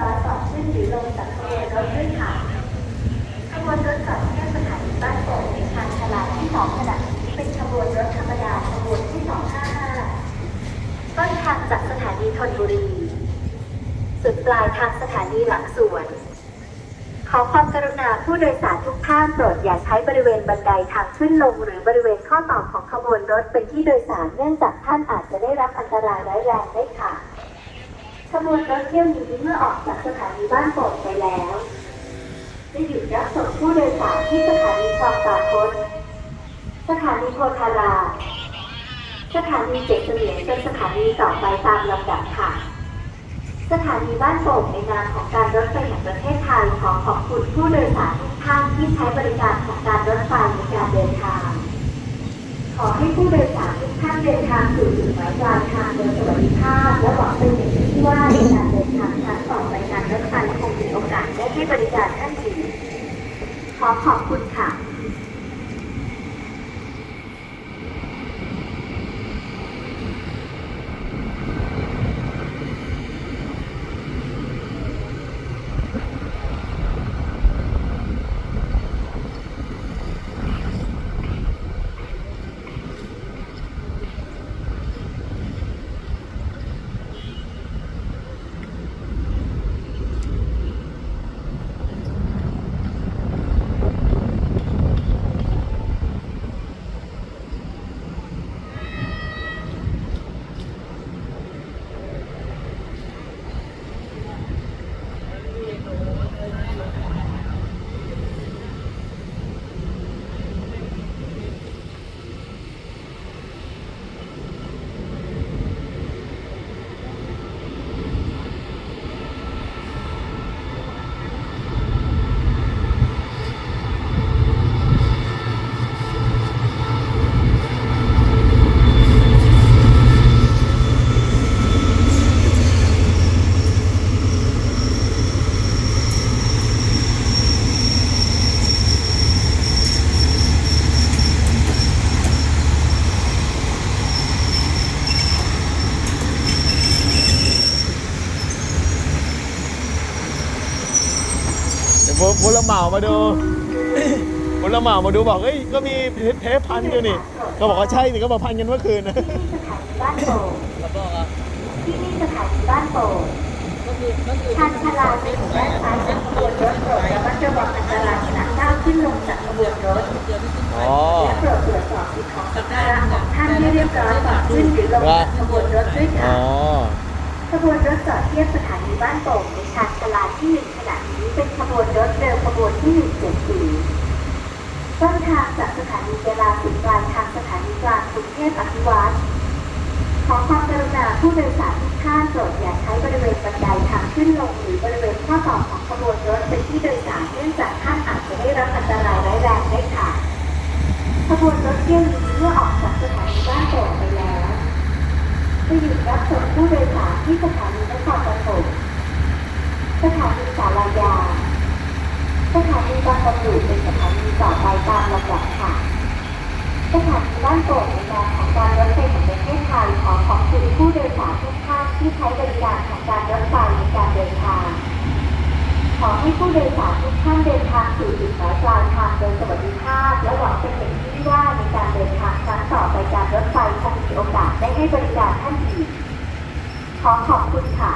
ร้อยสอขึ้นหรือลงจากขบวนรถด้วยค่ะขบวนรถกลับที่สถานีบ้านโป่งในทางชลาที่สองขณะนี้เป็นขบวนรถธรรมดาขบวนที่สองห้าห้าต้นทางจากสถานีธนบุรี สุดปลายทางสถานีหลังสวน ขอความกรุณาผู้โดยสารทุกท่านโปรดอย่าใช้บริเวณบันไดทางขึ้นลง หรือบริเวณข้อต่อของขบวนรถเป็นที่โดยสารเนื่องจากท่านอาจจะได้รับอันตรายร้ายแรงได้ค่ะ ขบวนรถเที่ยวนี้เมื่อออกจากสถานีบ้านโป่งไปแล้ว จะหยุดรับส่งผู้โดยสารที่สถานีคลองตาคตสถานีโพธารา สถานีเจ็ดเสมียนเป็นสถานีต่อไปตามลำดับค่ะ สถานีบ้านโป่งในนามของการรถไฟแห่งประเทศไทยขอขอบคุณผู้โดยสารทุกท่านที่ใช้บริการของการรถไฟในการเดินทาง ขอให้ผู้โดยสาร ท่านเดินทางสู่จุดหมายปลายทางโดยสวัสดิภาพและหวังเป็นอย่างยิ่งว่าในการเดินทางครั้งต่อไปนั้นรถไฟคงมีโอกาสได้ให้บริการท่านอีกขอขอบคุณค่ะ เดี๋ยวพลเหมามาดูพลเหมามาดูบอกเอ้ยก็มีเทปพันอยู่นี่ ก็บอกว่าใช่นี่ก็มาพันกันเมื่อคืนนะที่นี่สถานีบ้านโป่งแล้วก็ครับที่นี่สถานีบ้านโป่งก็คือก็คือทางชาลาในหมู่ด้านซ้ายของขบวนรถโปรดระมัดระวังอันตรายขณะก้าวขึ้นลงจากขบวนรถเดียวที่ขึ้นอ๋อและโปรดตรวจสอบสิ่งของสัมภาระของท่านให้เรียบร้อยก่อนขึ้นหรือลงจากขบวนรถด้วยอ๋ค่ะอ ขบวนรถจอดเทียบสถานีบ้านโป่งในชานชาลาที่หนึ่งขณะนี้เป็นขบวนรถเร็วขบวนที่หนึ่งเจ็ดสี่ต้นทางจากสถานีเวลาสุดปลายทางสถานีกลางกรุงเทพอภิวัตรขอความกรุณาผู้โดยสารทุกท่านโปรดอย่าใช้บริเวณบันไดทางขึ้นลงหรือบริเวณข้อต่อของขบวนรถเป็นที่โดยสารเนื่องจากท่านอาจจะได้รับอันตรายร้ายแรงได้ค่ะ ขบวนรถเที่ยวนี้เมื่อออกจากสถานีบ้านโป่งไปแล้ว จะหยุดรับส่งผู้โดยสารที่สถานีนครปฐมสถานีสารยา สถานีบางกะปิเป็นสถานีต่อไปตามลำดับค่ะ สถานีบ้านโป่งในนามของการรถไฟแห่งประเทศไทยขอขอบคุณผู้โดยสารทุกท่านที่ใช้บริการของการรถไฟในการเดินทาง ขอให้ผู้โดยสาร ท่านเดินทางสู่จุดหมายปลายทางโดยสวัสดิภาพและหวังเป็นอย่างยิ่งว่าในการเดินทางครั้งต่อไปการรถไฟคงมีโอกาสได้ให้บริการท่านอีกขอขอบคุณค่ะ